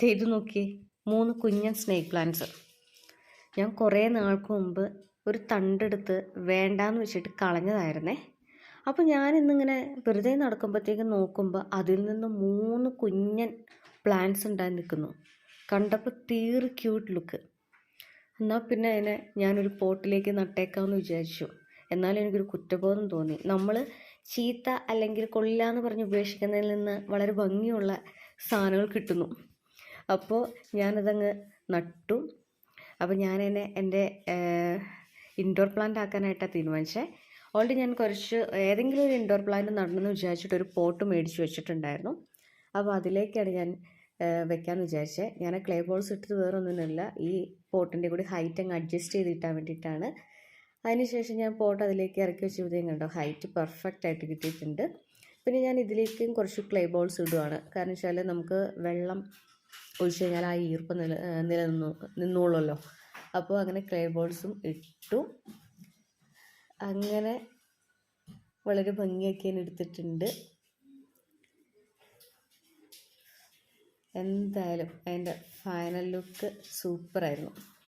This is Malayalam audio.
ചെയ്ത് നോക്കി. മൂന്ന് കുഞ്ഞൻ സ്നേക്ക് പ്ലാന്റ്സ് ഞാൻ കുറേ നാൾക്ക് മുമ്പ് ഒരു തണ്ടെടുത്ത് വേണ്ടാന്ന് വെച്ചിട്ട് കളഞ്ഞതായിരുന്നേ. അപ്പോൾ ഞാൻ ഇന്നിങ്ങനെ വെറുതെ നടക്കുമ്പോഴത്തേക്ക് നോക്കുമ്പോൾ അതിൽ നിന്ന് മൂന്ന് കുഞ്ഞൻ പ്ലാന്റ്സ് ഉണ്ടായി നിൽക്കുന്നു. കണ്ടപ്പോൾ തീർ ക്യൂട്ട് ലുക്ക് എന്നാൽ പിന്നെ അതിനെ ഞാനൊരു പോട്ടിലേക്ക് നട്ടേക്കാമെന്ന് വിചാരിച്ചു. എന്നാലും എനിക്കൊരു കുറ്റബോധം തോന്നി. നമ്മൾ ചീത്ത അല്ലെങ്കിൽ കൊള്ളില്ല എന്ന് പറഞ്ഞ് ഉപേക്ഷിക്കുന്നതിൽ നിന്ന് വളരെ ഭംഗിയുള്ള സാധനങ്ങൾ കിട്ടുന്നു. അപ്പോൾ ഞാനതങ്ങ് നട്ടു. അപ്പോൾ ഞാൻ എന്നെ എന്റെ ഇൻഡോർ പ്ലാന്റ് ആക്കാനായിട്ടാണ് തീരുമാനിച്ചത് ഓൾറെഡി ഞാൻ കുറച്ച് ഏതെങ്കിലും ഒരു ഇൻഡോർ പ്ലാന്റ് നടണമെന്ന് വിചാരിച്ചിട്ട് ഒരു പോട്ട് മേടിച്ച് വെച്ചിട്ടുണ്ടായിരുന്നു. അപ്പോൾ അതിലേക്കാണ് ഞാൻ വെക്കാമെന്ന് വിചാരിച്ചത് ഞാൻ ക്ലേ ബോൾസ് ഇട്ടത് വേറെ ഒന്നുമില്ല ഈ പോട്ടിന്റെ കൂടി ഹൈറ്റ് അങ്ങ് അഡ്ജസ്റ്റ് ചെയ്ത് ഇട്ടാൻ വേണ്ടിയിട്ടാണ് അതിനുശേഷം ഞാൻ പോട്ട് അതിലേക്ക് ഇറക്കി വെച്ചപ്പോഴത്തേക്കും കണ്ടോ ഹൈറ്റ് പെർഫെക്റ്റ് ആയിട്ട് കിട്ടിയിട്ടുണ്ട്. പിന്നെ ഞാൻ ഇതിലേക്കും കുറച്ച് ക്ലേ ബോൾസ് ഇടുവാണ്. കാരണം വെച്ചാൽ നമുക്ക് വെള്ളം ഒഴിച്ച് കഴിഞ്ഞാൽ ആ ഈർപ്പം നില നിലനിന്നു നിന്നോളുമല്ലോ. അപ്പോൾ അങ്ങനെ ക്ലേ ബോൾസും ഇട്ടു. അങ്ങനെ വളരെ ഭംഗിയാക്കി ഞാൻ എടുത്തിട്ടുണ്ട്. എന്തായാലും അതിന്റെ ഫൈനൽ ലുക്ക് സൂപ്പറായിരുന്നു